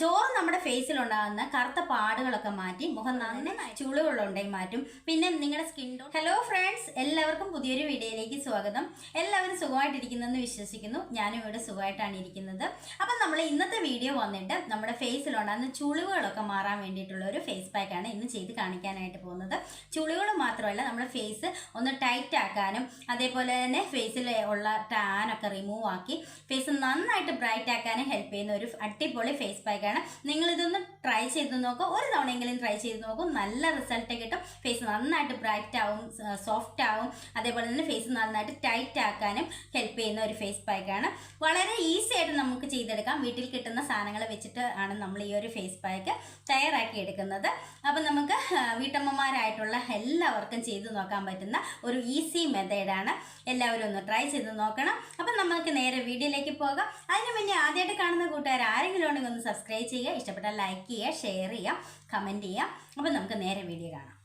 ചോറ് നമ്മുടെ ഫേസിൽ ഉണ്ടാകുന്ന കറുത്ത പാടുകളൊക്കെ മാറ്റി മുഖം നന്നായി. ചുളിവുകളുണ്ടെങ്കിൽ മാറ്റും. പിന്നെ നിങ്ങളുടെ സ്കിൻ ടോൺ. ഹലോ ഫ്രണ്ട്സ് എല്ലാവർക്കും പുതിയൊരു വീഡിയോയിലേക്ക് സ്വാഗതം. എല്ലാവരും സുഖമായിട്ടിരിക്കുന്നെന്ന് വിശ്വസിക്കുന്നു. ഞാനും ഇവിടെ സുഖമായിട്ടാണ് ഇരിക്കുന്നത്. അപ്പം നമ്മൾ ഇന്നത്തെ വീഡിയോ വന്നിട്ട് നമ്മുടെ ഫേസിൽ ഉണ്ടാകുന്ന ചുളിവുകളൊക്കെ മാറാൻ വേണ്ടിയിട്ടുള്ള ഒരു ഫേസ് പാക്കാണ് ഇന്ന് ചെയ്ത് കാണിക്കാനായിട്ട് പോകുന്നത്. ചുളിവുകൾ മാത്രമല്ല നമ്മുടെ ഫേസ് ഒന്ന് ടൈറ്റ് ആക്കാനും അതേപോലെ തന്നെ ഫേസിൽ ഉള്ള ടാനൊക്കെ റിമൂവ് ആക്കി ഫേസ് നന്നായിട്ട് ബ്രൈറ്റ് ആക്കാനും ഹെൽപ്പ് ചെയ്യുന്ന ഒരു അടിപൊളി ഫേസ് പാക്കാണ് നിങ്ങളിതൊന്ന് ട്രൈ ചെയ്ത് നോക്കുക ഒരു തവണയെങ്കിലും ട്രൈ ചെയ്ത് നോക്കും. നല്ല റിസൾട്ട് കിട്ടും. ഫേസ് നന്നായിട്ട് ബ്രൈറ്റ് ആവും സോഫ്റ്റ് ആവും. അതേപോലെ തന്നെ ഫേസ് നന്നായിട്ട് ടൈറ്റ് ആക്കാനും ഹെൽപ്പ് ചെയ്യുന്ന ഒരു ഫേസ് പാക്കാണ് വളരെ ഈസി ആയിട്ട് നമുക്ക് ചെയ്തെടുക്കാം. വീട്ടിൽ കിട്ടുന്ന സാധനങ്ങൾ വെച്ചിട്ട് ആണ് നമ്മൾ ഈ ഒരു ഫേസ് പാക്ക് തയ്യാറാക്കി എടുക്കുന്നത്. അപ്പം നമുക്ക് വീട്ടമ്മമാരായിട്ടുള്ള എല്ലാവർക്കും ചെയ്ത് നോക്കാൻ പറ്റുന്ന ഒരു ഈസി മെത്തേഡാണ് എല്ലാവരും ഒന്ന് ട്രൈ ചെയ്ത് നോക്കണം. അപ്പം നമുക്ക് നേരെ വീഡിയോയിലേക്ക് പോകാം. അതിനു മുന്നേ ആദ്യമായിട്ട് കാണുന്ന കൂട്ടുകാർ ആരെങ്കിലും ഉണ്ടെങ്കിൽ ഒന്ന് സബ്സ്ക്രൈബ് ചെയ്യുക ഇഷ്ടപ്പെട്ടാൽ ലൈക്ക് ചെയ്യുക ഷെയർ ചെയ്യുക കമന്റ് ചെയ്യുക. അപ്പോൾ നമുക്ക് നേരെ വീഡിയോ കാണാം.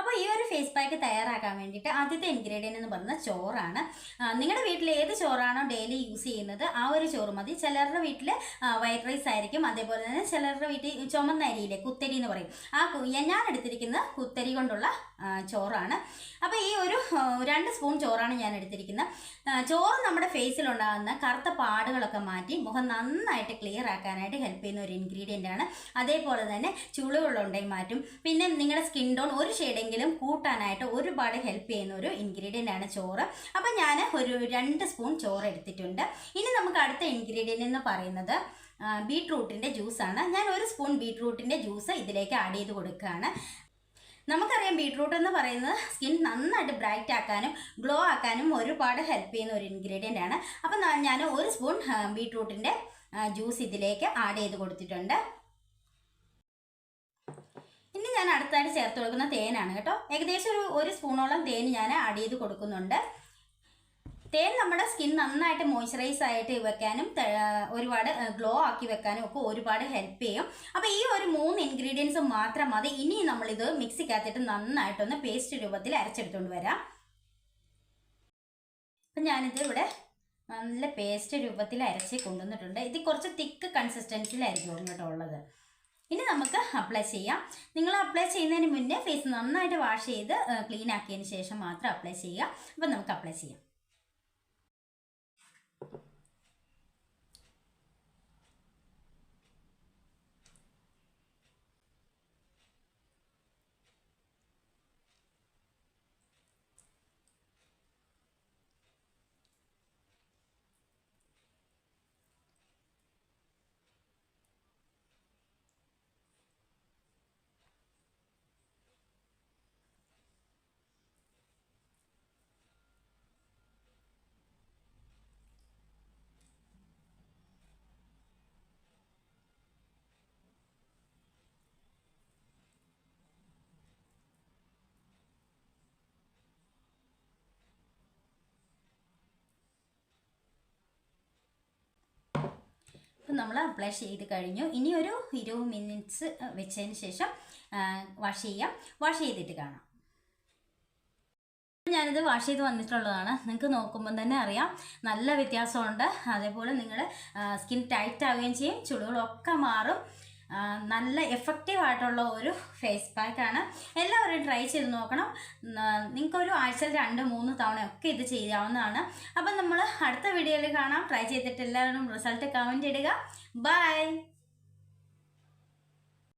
അപ്പോൾ ഈ ഒരു ഫേസ് പാക്ക് തയ്യാറാക്കാൻ വേണ്ടിയിട്ട് ആദ്യത്തെ ഇൻഗ്രീഡിയന്റ് എന്ന് പറയുന്നത് ചോറാണ്. നിങ്ങളുടെ വീട്ടിൽ ഏത് ചോറാണോ ഡെയിലി യൂസ് ചെയ്യുന്നത് ആ ഒരു ചോറ് മതി. ചിലരുടെ വീട്ടിൽ വൈറ്റ് റൈസ് ആയിരിക്കും അതേപോലെ തന്നെ ചിലരുടെ വീട്ടിൽ ചുമന്ന അരിയിലെ കുത്തരി എന്ന് പറയും. ആ ഞാൻ എടുത്തിരിക്കുന്ന കുത്തരി കൊണ്ടുള്ള ചോറാണ്. അപ്പോൾ ഈ ഒരു രണ്ട് സ്പൂൺ ചോറാണ് ഞാൻ എടുത്തിരിക്കുന്നത്. ചോറ് നമ്മുടെ ഫേസിലുണ്ടാകുന്ന കറുത്ത പാടുകളൊക്കെ മാറ്റി മുഖം നന്നായിട്ട് ക്ലിയർ ആക്കാനായിട്ട് ഹെൽപ്പ് ചെയ്യുന്ന ഒരു ഇൻഗ്രീഡിയന്റ് ആണ്. അതേപോലെ തന്നെ ചുളിവുകളുണ്ടെങ്കിൽ മാറ്റും. പിന്നെ നിങ്ങളുടെ സ്കിൻ ടോൺ ഒരു ഷെയ്ഡെങ്കിലും കൂട്ടാനായിട്ട് ഒരുപാട് ഹെൽപ്പ് ചെയ്യുന്ന ഒരു ഇൻഗ്രീഡിയന്റ് ആണ് ചോറ്. അപ്പം ഞാൻ ഒരു രണ്ട് സ്പൂൺ ചോറ് എടുത്തിട്ടുണ്ട്. ഇനി നമുക്ക് അടുത്ത ഇൻഗ്രീഡിയന്റ് എന്ന് പറയുന്നത് ബീട്രൂട്ടിന്റെ ജ്യൂസാണ് ഞാൻ ഒരു സ്പൂൺ ബീട്രൂട്ടിന്റെ ജ്യൂസ് ഇതിലേക്ക് ആഡ് ചെയ്ത് കൊടുക്കുകയാണ്. നമുക്കറിയാം ബീട്രൂട്ട് എന്ന് പറയുന്നത് സ്കിൻ നന്നായിട്ട് ബ്രൈറ്റ് ആക്കാനും ഗ്ലോ ആക്കാനും ഒരുപാട് ഹെൽപ്പ് ചെയ്യുന്ന ഒരു ഇൻഗ്രീഡിയന്റ് ആണ്. അപ്പം ഞാൻ ഒരു സ്പൂൺ ബീട്രൂട്ടിന്റെ ജ്യൂസ് ഇതിലേക്ക് ആഡ് ചെയ്ത് കൊടുത്തിട്ടുണ്ട്. ഞാൻ അടുത്തായിട്ട് ചേർത്ത് കൊടുക്കുന്ന തേനാണ് കേട്ടോ. ഏകദേശം ഒരു ഒരു സ്പൂണോളം തേൻ ഞാൻ ആഡ് ചെയ്ത് കൊടുക്കുന്നുണ്ട്. തേൻ നമ്മുടെ സ്കിൻ നന്നായിട്ട് മോയ്സ്ചറൈസ് ആയിട്ട് വെക്കാനും ഒരുപാട് ഗ്ലോ ആക്കി വെക്കാനും ഒക്കെ ഒരുപാട് ഹെൽപ്പ് ചെയ്യും. അപ്പോൾ ഈ ഒരു മൂന്ന് ഇൻഗ്രീഡിയൻസ് മാത്രം മതി. ഇനി നമ്മളിത് മിക്സിക്കകത്തിട്ട് നന്നായിട്ടൊന്ന് പേസ്റ്റ് രൂപത്തിൽ അരച്ചെടുത്തുകൊണ്ട് വരാം. അപ്പം ഞാനിത് ഇവിടെ നല്ല പേസ്റ്റ് രൂപത്തിൽ അരച്ച് കൊണ്ടുവന്നിട്ടുണ്ട്. ഇത് കുറച്ച് തിക്ക് കൺസിസ്റ്റൻസിലായിരിക്കും കേട്ടോ ഉള്ളത്. നമുക്ക് അപ്ലൈ ചെയ്യാം. നിങ്ങൾ അപ്ലൈ ചെയ്യുന്നതിന് മുന്നേ ഫേസ് നന്നായിട്ട് വാഷ് ചെയ്ത് ക്ലീൻ ആക്കിയതിന് ശേഷം മാത്രം അപ്ലൈ ചെയ്യുക. അപ്പം നമുക്ക് അപ്ലൈ ചെയ്യാം. ഇപ്പം നമ്മൾ അപ്ലൈ ചെയ്ത് കഴിഞ്ഞു. ഇനി ഒരു ഇരുപത് മിനിറ്റ്സ് വെച്ചതിന് ശേഷം വാഷ് ചെയ്യാം. വാഷ് ചെയ്തിട്ട് കാണാം. ഞാനിത് വാഷ് ചെയ്ത് വന്നിട്ടുള്ളതാണ്. നിങ്ങൾക്ക് നോക്കുമ്പോൾ തന്നെ അറിയാം. നല്ല വ്യത്യാസമുണ്ട്. അതേപോലെ നിങ്ങളുടെ സ്കിൻ ടൈറ്റ് ആവുകയും ചെയ്യും. ചുളികളൊക്കെ മാറും. നല്ല എഫക്റ്റീവ് ആയിട്ടുള്ള ഒരു ഫേസ് പാക്കാണ് എല്ലാവരും ട്രൈ ചെയ്ത് നോക്കണം. നിങ്ങൾക്കൊരു ആഴ്ച രണ്ട് മൂന്ന് തവണയൊക്കെ ഇത് ചെയ്യാവുന്നതാണ്. അപ്പം നമ്മൾ അടുത്ത വീഡിയോയിൽ കാണാം. ട്രൈ ചെയ്തിട്ട് എല്ലാവരും റിസൾട്ട് കമന്റ് ഇടുക. ബൈ